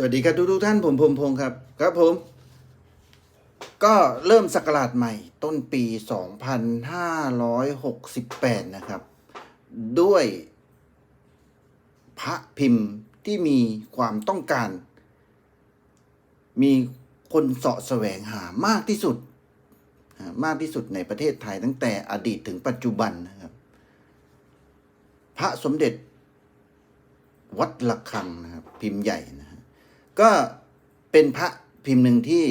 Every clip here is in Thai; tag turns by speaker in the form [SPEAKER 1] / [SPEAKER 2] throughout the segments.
[SPEAKER 1] สวัสดีครับทุกทุกท่านผมพงพงศ์ครับครับผม ก็เริ่มศักราชใหม่ต้นปี 2568 นะครับ ด้วย พระพิมพ์ที่มีความต้องการ มีคนเสาะแสวงหามากที่สุด มากที่สุดในประเทศไทยตั้งแต่อดีตถึงปัจจุบันนะครับ พระสมเด็จวัดระฆังนะครับ พิมพ์ใหญ่นะฮะ ก็เป็นพระพิมพ์หนึ่งที่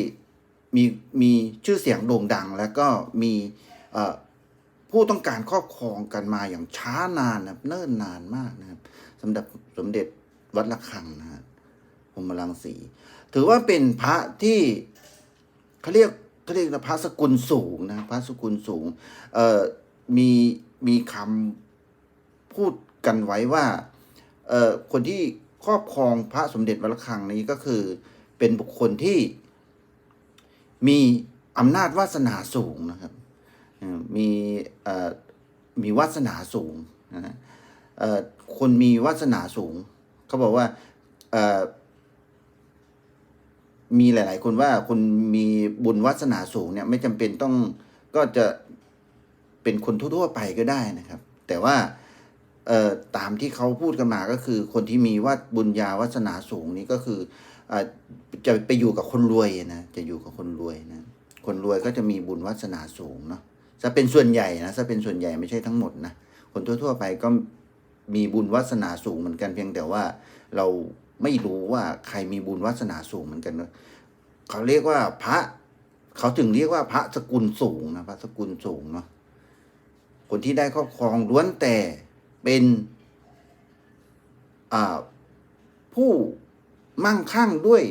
[SPEAKER 1] มีมีชื่อเสียงโด่งดัง แล้วก็มีผู้ต้องการครอบครองกันมาอย่างช้านานนะเนิ่นนานมากนะครับสำหรับสมเด็จวัดระฆังนะฮะพรมรังสี ถือว่าเป็นพระที่เขาเรียกเขาเรียกพระสกุลสูงนะพระสกุลสูงเอ่อมีมีคำพูดกันไว้ว่าเอ่อคนที่ ครอบครองพระสมเด็จวัดระฆังนี้ก็คือ เป็นบุคคลที่มีอำนาจวาสนาสูงนะครับ มีมีวาสนาสูงนะฮะคนมีวาสนาสูง เขาบอกว่ามีหลาย ๆ คนว่าคนมีบุญวาสนาสูงเนี่ยไม่จำเป็นต้องก็จะเป็นคนทั่ว ๆ ไปก็ได้นะครับ แต่ว่า เอ่อตามที่เขาพูดกันมาก็คือ คนที่มีวัดบุญญาวาสนาสูงนี่ก็คืออ่าจะไปอยู่กับคนรวยนะจะอยู่กับคนรวยนะคนรวยก็จะมีบุญวาสนาสูงเนาะจะเป็นส่วนใหญ่นะจะเป็นส่วนใหญ่ไม่ใช่ทั้งหมดนะคนทั่ว ๆ ไปก็มีบุญวาสนาสูงเหมือนกันเพียงแต่ว่าเราไม่รู้ว่าใครมีบุญวาสนาสูงเหมือนกันเนอะเขาเรียกว่าพระ เขาถึงเรียกว่าพระสกุลสูงนะพระสกุลสูงเนาะคนที่ได้ครอบครองล้วนแต่ เป็นผู้มั่งคั่งด้วย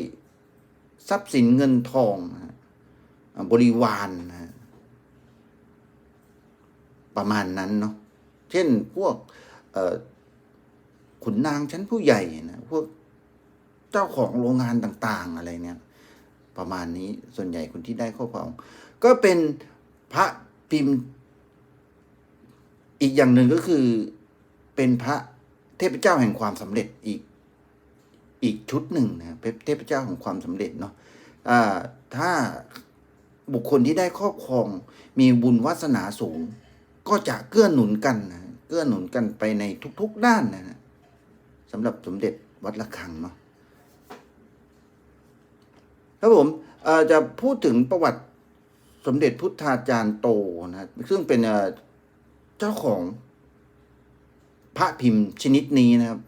[SPEAKER 1] ทรัพย์สินเงินทองบริวารนะประมาณนั้นเนาะเช่นพวกขุนนางชั้นผู้ใหญ่นะพวกเจ้าของโรงงานต่าง ๆ อะไรเนี่ย ประมาณนี้ส่วนใหญ่คนที่ได้ครอบครองก็เป็นพระพิมพ์อีกอย่างหนึ่งก็คือ เป็นพระเทพเจ้าแห่งความสำเร็จอีกอีกชุดหนึ่งนะเป็นเทพเจ้าแห่งความสำเร็จเนาะถ้าบุคคลที่ได้ครอบครองมีบุญวาสนาสูง ก็จะเกื้อหนุนกันนะเกื้อหนุนกันไปในทุกๆด้านนะสำหรับสมเด็จวัดระฆังเนาะครับผมจะพูดถึงประวัติสมเด็จพุทธาจารย์โตนะซึ่งเป็นเจ้าของ พระพิมพ์ชนิดนี้นะครับ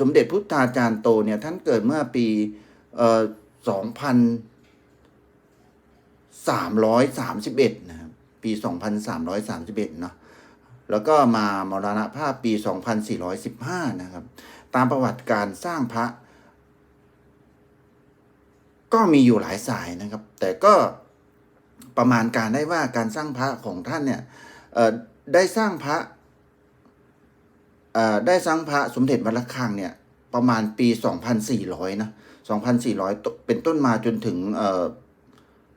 [SPEAKER 1] สมเด็จพุทธาจารย์โตเนี่ยท่านเกิดเมื่อปีเอ่อสองพันสามร้อยสามสิบเอ็ดนะครับปีสองพันสามร้อยสามสิบเอ็ดเนาะแล้วก็มามรณภาพปีสองพันะครับ ตามประวัติการสร้างพระ ก็มีอยู่หลายสายนะครับ แต่ก็ประมาณการได้ว่าการสร้างพระของท่านเนี่ยได้สร้างพระ ได้สร้างพระสมเด็จวัดระฆังเนี่ยประมาณปี 2,400 นะ 2,400 เป็นต้นมาจนถึง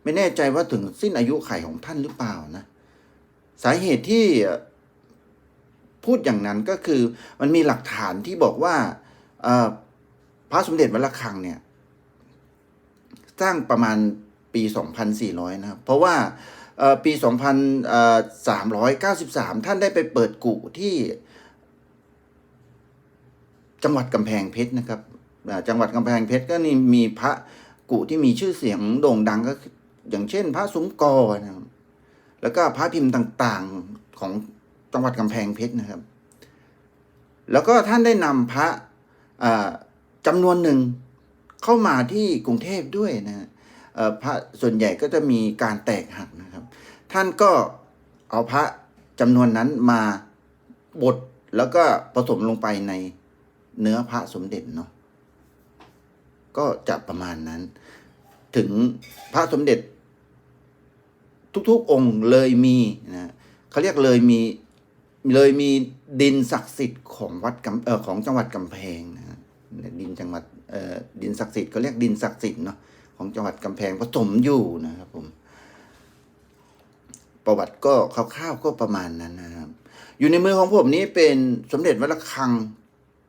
[SPEAKER 1] ไม่แน่ใจว่าถึงสิ้นอายุไขของท่านหรือเปล่านะ สาเหตุที่พูดอย่างนั้นก็คือมันมีหลักฐานที่บอกว่าพระสมเด็จวัดระฆังเนี่ย สร้างประมาณปี 2,400 นะครับ เพราะว่าเอ่อปี 2393 ท่านได้ไปเปิดกุที่ จังหวัดกำแพงเพชรนะครับจังหวัดกำแพงเพชรก็นี่มีพระกุที่มีชื่อเสียงโด่งดังก็อย่างเช่น พระสมกอนะครับแล้วก็พระพิมพ์ต่างๆของจังหวัดกำแพงเพชรนะครับ แล้วก็ท่านได้นำพระจำนวนหนึ่งเข้ามาที่กรุงเทพด้วยนะพระส่วนใหญ่ก็จะมีการแตกหักนะครับ ท่านก็เอาพระจำนวนนั้นมาบดแล้วก็ผสมลงไปใน เนื้อพระสมเด็จเนาะก็จะประมาณนั้น ถึงพระสมเด็จ ทุกๆองค์เลยมีนะเขาเรียกเลยมีเลยมีดินศักดิ์สิทธิ์ของวัดกำเออของจังหวัดกำแพงนะดินจังหวัดเอ่อดินศักดิ์สิทธิ์เขาเรียกดินศักดิ์สิทธิ์เนาะของจังหวัดกำแพงผสมอยู่นะครับผม ประวัติก็คร่าวๆก็ประมาณนั้นนะครับ อยู่ในมือของผมนี้เป็นสมเด็จวัดระฆัง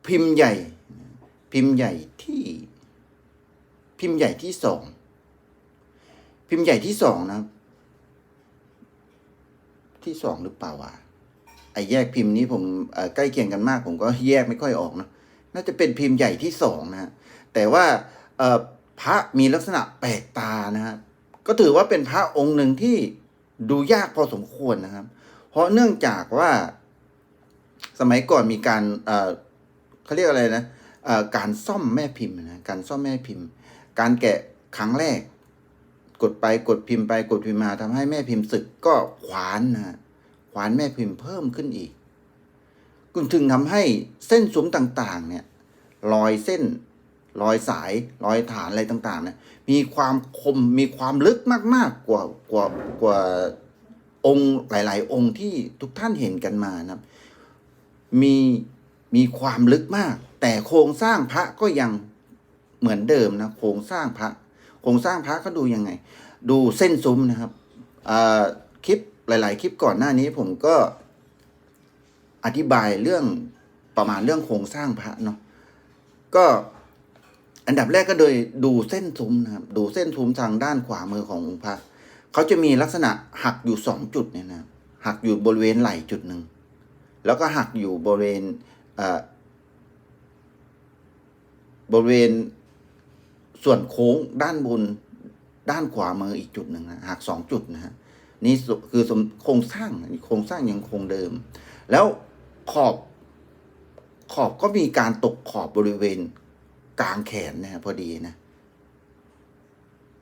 [SPEAKER 1] พิมพ์ใหญ่ พิมพ์ใหญ่ที่ พิมพ์ใหญ่ที่สองพิมพ์ใหญ่ที่สองนะ ที่สองหรือเปล่าวะไอ้แยกพิมพ์นี้ผมใกล้เคียงกันมาก ผมก็แยกไม่ค่อยออกนะน่าจะเป็นพิมพ์ใหญ่ที่สองนะฮะแต่ว่าพระมีลักษณะแปลกตานะฮะก็ถือว่าเป็นพระองค์หนึ่งที่ดูยากพอสมควรนะครับ เพราะเนื่องจากว่าสมัยก่อนมีการ เขาเรียกอะไรนะการซ่อมแม่พิมพ์นะการซ่อมแม่พิมพ์ การแกะครั้งแรก กดไปกดพิมพ์ไปกดพิมพ์มาทำให้แม่พิมพ์สึกก็ขวานนะขวานแม่พิมพ์เพิ่มขึ้นอีกกุถึงทำให้เส้นสุมต่างๆ เนี่ยรอยเส้นรอยสายรอยฐานอะไรต่างๆเนี่ยมีความคมมีความลึกมากๆกว่ากว่ากว่าองค์หลาย ๆ องค์ที่ทุกท่านเห็นกันมานะครับ มี มีความลึกมาก แต่โครงสร้างพระก็ยังเหมือนเดิมนะโครงสร้างพระ โครงสร้างพระก็ดูยังไง ดูเส้นซุ้มนะครับคลิปหลาย ๆ คลิปก่อนหน้านี้ผมก็อธิบายเรื่องประมาณเรื่องโครงสร้างพระเนาะก็อันดับแรกก็โดยดูเส้นซุ้มนะครับดูเส้นซุ้มทางด้านขวามือขององค์พระเขาจะมีลักษณะหักอยู่สองจุดเนี่ยนะหักอยู่บริเวณไหล่จุดหนึ่งแล้วก็หักอยู่บริเวณ บริเวณส่วนโค้งด้านบนด้านขวามืออีกจุดหนึ่งนะหักสองจุดนะฮะนี่คือโครงสร้างโครงสร้างยังคงเดิม แล้วขอบขอบก็มีการตกขอบบริเวณกลางแขนนะฮะพอดีนะ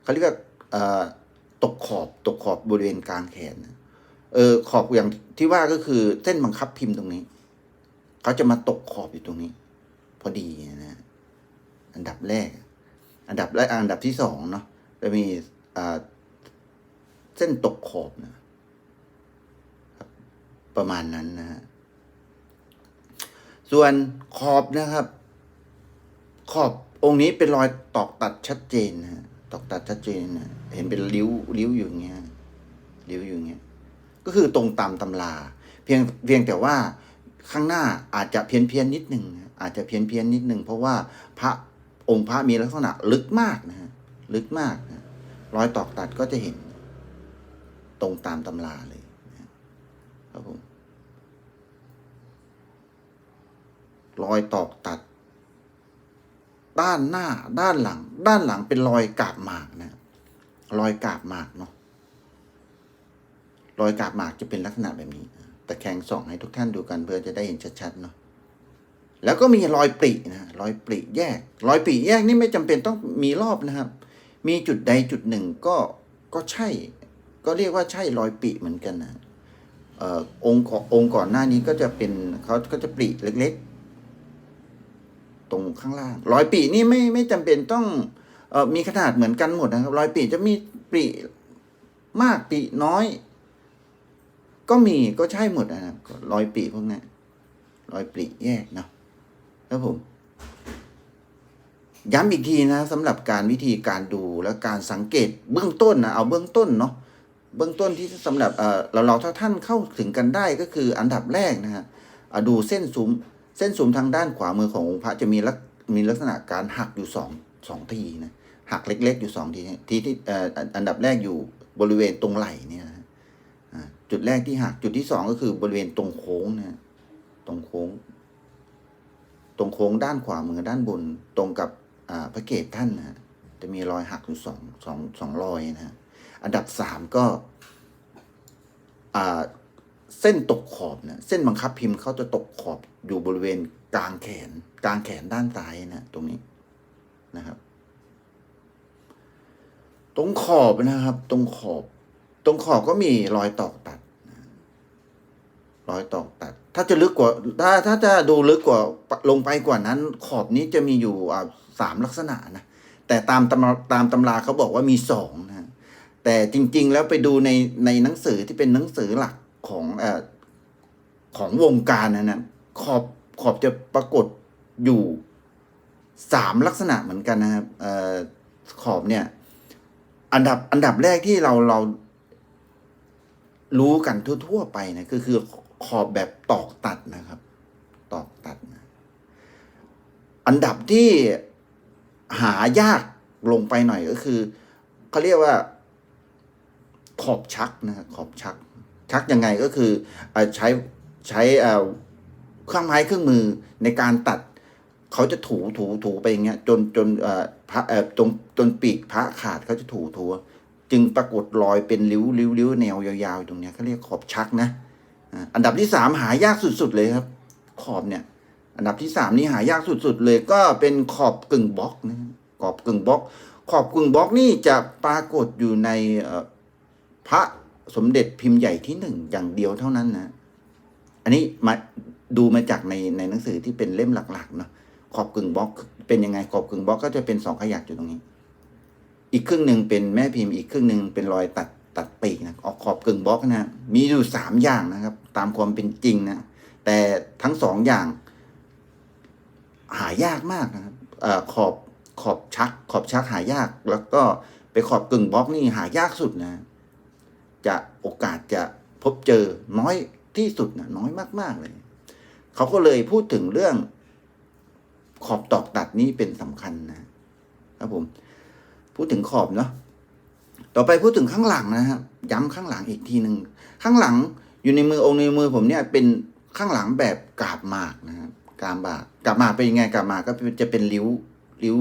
[SPEAKER 1] เขาเรียกว่าตกขอบตกขอบบริเวณกลางแขนนะเออขอบอย่างที่ว่าก็คือเส้นบังคับพิมพ์ตรงนี้ เขาจะมาตกขอบอยู่ตรงนี้ พอดีนะอันดับแรก อันดับแรกอันดับที่สองเนาะจะมีเส้นตกขอบนะประมาณนั้นนะฮะส่วนขอบนะครับ ขอบองค์นี้เป็นรอยตอกตัดชัดเจนนะตอกตัดชัดเจนนะเห็นเป็นริ้วริ้วอยู่อย่างเงี้ยริ้วอยู่อย่างเงี้ยก็คือตรงตามตำรา เพียงเพียงแต่ว่า ข้างหน้าอาจจะเพี้ยนเพียนนิดหนึ่งอาจจะเพี้ยนเพียนนิดหนึ่งเพราะว่าพระองค์พระมีลักษณะลึกมากนะฮะลึกมากนะรอยตอกตัดก็จะเห็น ตรงตามตำราเลยนะครับผมรอยตอกตัด ด้านหน้า ด้านหลัง ด้านหลังเป็นรอยกาบหมากนะรอยกาบหมากเนาะรอยกาบหมากจะเป็นลักษณะแบบนี้นะ แต่แข่งส่องให้ทุกท่านดูกันเพื่อจะได้เห็นชัดๆเนาะแล้วก็มีรอยปรินะรอยปริแยก รอยปริแยกนี่ไม่จำเป็นต้องมีรอบนะครับ มีจุดใดจุดหนึ่งก็ก็ใช่ ก็เรียกว่าใช่รอยปริเหมือนกันนะเอ่อองค์อนองค์ก่อนหน้านี้ก็จะเป็นเขาก็จะปริเล็กๆ ตรงข้างล่าง รอยปรินี่ไม่ไม่จำเป็นต้องเอ่อมีขนาดเหมือนกันหมดนะครับ รอยปริจะมีปริมากปริน้อย ก็มีก็ใช่หมดนะครับรอยปริพวกนี้นรอยปริแยกเนาะครับผม ย้ำอีกทีนะสำหรับการวิธีการดูและการสังเกตเบื้องต้นนะเอาเบื้องต้นเนาะเบื้องต้นที่สำหรับเราเราถ้าท่านเข้าถึงกันได้ก็คืออันดับแรกนะฮะดูเส้นซุ้มเส้นซุ้มทางด้านขวามือขององค์พระจะมีลักมีลักษณะการหักอยู่สองสองทีนะหักเล็ก ๆ อยู่สองทีทีที่อันดับแรกอยู่บริเวณตรงไหล่เนี่ย จุดแรกที่หัก จุดที่สองก็คือบริเวณตรงโค้งนะตรงโค้ง ตรงโค้งด้านขวามือด้านบน ตรงกับอ่าพระเกศท่านนะจะมีรอยหักอยู่สองสองสองรอยนะฮะอันดับสามก็อ่าเส้นตกขอบนะเส้นบังคับพิมพ์เขาจะตกขอบอยู่บริเวณกลางแขน กลางแขนด้านซ้ายนะตรงนี้นะครับ ตรงขอบนะครับ ตรงขอบ ตรงขอบก็มีรอยตอกตัด รอยตอกตัด ถ้าจะลึกกว่า ถ้าถ้าจะดูลึกกว่าลงไปกว่านั้น ขอบนี้จะมีอยู่สามลักษณะนะ แต่ตามตำราตามตำราเขาบอกว่ามีสองนะ แต่จริง ๆ แล้วไปดูในในหนังสือที่เป็นหนังสือหลักของเอ่อของวงการนะนะขอบขอบจะปรากฏอยู่สามลักษณะเหมือนกันนะครับเอ่อขอบเนี่ย อันดับอันดับแรกที่เราเรารู้กันทั่วๆไปนะก็คือ ขอบแบบตอกตัดนะครับ ตอกตัดนะอันดับที่หายากลงไปหน่อยก็คือเขาเรียกว่าขอบชักนะขอบชัก ชักยังไงก็คือใช้ใช้เอ่อเครื่องไม้เครื่องมือในการตัด เขาจะถูถูถูไปอย่างเงี้ยจนจนเอ่อพระเอ่อจนจนปีกพระขาดเขาจะถูถูจึงปรากฏรอยเป็นริ้วริ้วริ้วแนวยาวๆตรงเนี้ยเขาเรียกขอบชักนะ อันดับที่สามหายากสุดๆเลยครับ ขอบเนี่ย อันดับที่สามนี่หายากสุดๆเลยก็เป็นขอบกึ่งบล็อกนะขอบกึ่งบล็อก ขอบกึ่งบล็อกนี่จะปรากฏอยู่ในพระสมเด็จพิมพ์ใหญ่ที่หนึ่งอย่างเดียวเท่านั้นนะ อันนี้มาดูมาจากในในหนังสือที่เป็นเล่มหลักๆเนาะขอบกึ่งบล็อก เป็นยังไงขอบกึ่งบล็อกก็จะเป็นสองขยักอยู่ตรงนี้ อีกครึ่งหนึ่งเป็นแม่พิมพ์อีกครึ่งหนึ่งเป็นรอยตัด ตัดปีกนะออกขอบกึ่งบล็อกนะมีอยู่สามอย่างนะครับ ตามความเป็นจริงนะแต่ทั้งสองอย่าง หายากมากนะครับอขอบขอบชัก ขอบชักหายาก แล้วก็ไปขอบกึ่งบล็อกนี่หายากสุดนะ จะโอกาสจะพบเจอน้อยที่สุดนะน้อยมากๆเลย เขาก็เลยพูดถึงเรื่อง ขอบตอกตัดนี้เป็นสำคัญนะครับผม พูดถึงขอบเนาะ ต่อไปพูดถึงข้างหลังนะครับย้ำข้างหลังอีกทีหนึ่งข้างหลังอยู่ในมือองค์ในมือผมเนี่ยเป็นข้างหลังแบบกาบหมากนะครับกาบหมากกาบหมากเป็นยังไงกาบหมากก็จะเป็นริ้วริ้ว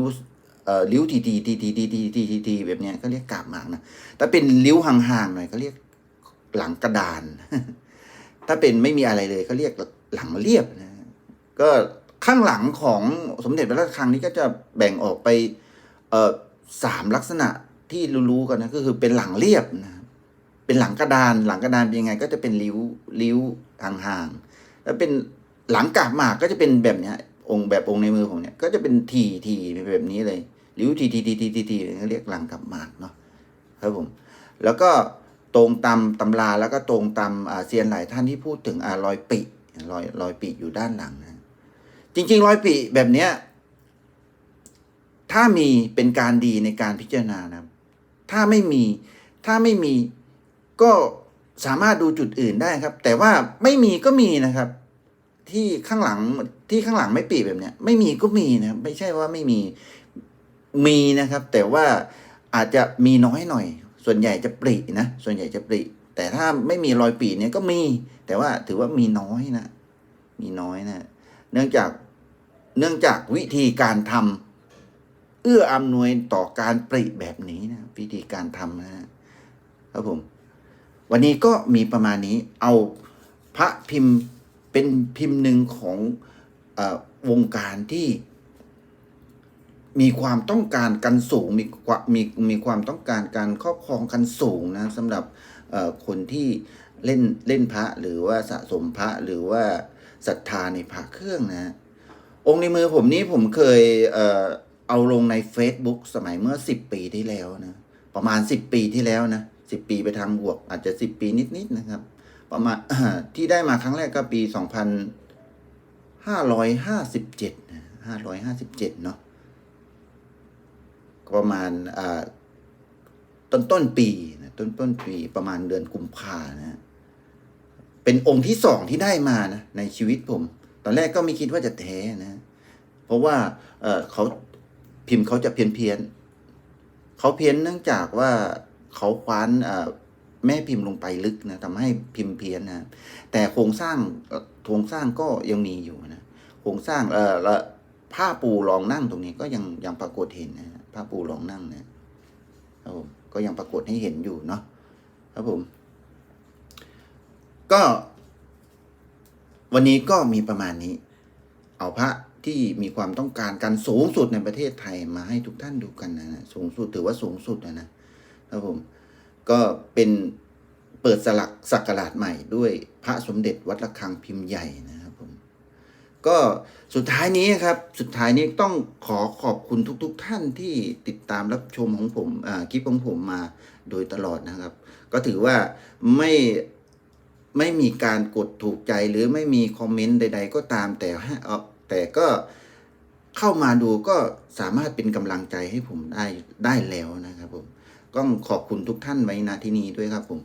[SPEAKER 1] เอ่อริ้วทีทีทีทีทีทีทีทีทีแบบเนี้ยก็เรียกกาบหมากนะถ้าเป็นริ้วห่างๆหน่อยก็เรียกหลังกระดาน ถ้าเป็นไม่มีอะไรเลยก็เรียกหลังเรียบนะก็ข้างหลังของสมเด็จพระราชคังนี้ก็จะแบ่งออกไปเอ่อสามลักษณะ ที่รู้ๆกันนะก็คือเป็นหลังเรียบนะเป็นหลังกระดาน หลังกระดานเป็นยังไง ก็จะเป็นริ้วริ้วห่างๆแล้วเป็นหลังกาบหมากก็จะเป็นแบบเนี้ย องค์แบบองค์ในมือผมเนี่ยก็จะเป็นทีทีแบบนี้เลยริ้วทีทีทีทีทีทีเขาเรียกหลังกาบหมากเนาะครับผม แล้วก็ตรงตามตำราแล้วก็ตรงตามอาเซียนหลายท่านที่พูดถึงอารอยปีรอยรอยปีอยู่ด้านหลังนะจริงๆรอยปีแบบเนี้ยถ้ามีเป็นการดีในการพิจารณานะ ถ้าไม่มีถ้าไม่มีก็สามารถดูจุดอื่นได้ครับ แต่ว่าไม่มีก็มีนะครับ ที่ข้างหลังที่ข้างหลังไม่ปีแบบเนี้ย ไม่มีก็มีนะไม่ใช่ว่าไม่มีมีนะครับ แต่ว่าอาจจะมีน้อยหน่อย ส่วนใหญ่จะปรินะส่วนใหญ่จะปริแต่ถ้าไม่มีรอยปีเนี่ยก็มี แต่ว่าถือว่ามีน้อยนะมีน้อยนะ เนื่องจากเนื่องจากวิธีการทำ เอื้ออำนวยต่อการปริแบบนี้นะวิธีการทำนะครับผม วันนี้ก็มีประมาณนี้เอาพระพิมพ์เป็นพิมพ์หนึ่งของอวงการที่มีความต้องการกันสูง มีความมีมีความต้องการการครอบครองกันสูงนะสำหรับคนที่เล่นเล่นพระหรือว่าสะสมพระหรือว่าศรัทธาในพระเครื่องนะ องค์ในมือผมนี้ผมเคยเเอาลงใน Facebook สมัยเมื่อ 10 ปีที่แล้วนะ ประมาณ 10 ปีที่แล้วนะ10 ปีไปทางบวก อาจจะ 10 ปีนิดๆนะครับ ประมาณที่ได้มาครั้งแรกก็ปี 2557นะ557 เนาะก็ประมาณต้นต้นปีนะต้นต้นปีประมาณเดือนกุมภานะเป็นองค์ที่สองที่ได้มานะในชีวิตผม ตอนแรกก็ไม่คิดว่าจะแท้นะ เพราะว่าเขา พิมพ์เขาจะเพี้ยนเพียนๆเขาเพี้ยนเนื่องจากว่าเขาคว้านแม่พิมพ์ลงไปลึกนะทำให้พิมพ์เพี้ยนนะแต่โครงสร้างโครงสร้างก็ยังมีอยู่นะโครงสร้างเออละผ้าปูรองนั่งตรงนี้ก็ยังยังปรากฏเห็นนะผ้าปูรองนั่งนะครับผมก็ยังปรากฏให้เห็นอยู่เนาะครับผม ก็ วันนี้ก็มีประมาณนี้ เอาพระ ที่มีความต้องการการสูงสุดในประเทศไทยมาให้ทุกท่านดูกันนะนะสูงสุดถือว่าสูงสุดนะนะครับผมก็เป็นเปิดสลักสักราชใหม่ด้วยพระสมเด็จวัดระฆังพิมพ์ใหญ่นะครับผมก็สุดท้ายนี้ครับ สุดท้ายนี้ต้องขอขอบคุณทุกๆท่านที่ติดตามรับชมของผมคลิปของผมมาโดยตลอดนะครับ ก็ถือว่าไม่ไม่มีการกดถูกใจหรือไม่มีคอมเมนต์ใด ๆ ก็ตามแต่ให้เอา แต่ก็เข้ามาดูก็สามารถเป็นกำลังใจให้ผมได้ได้แล้วนะครับผมก็ขอบคุณทุกท่านไว้ณที่นี้ด้วยครับผม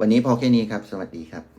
[SPEAKER 1] วันนี้พอแค่นี้ครับ สวัสดีครับ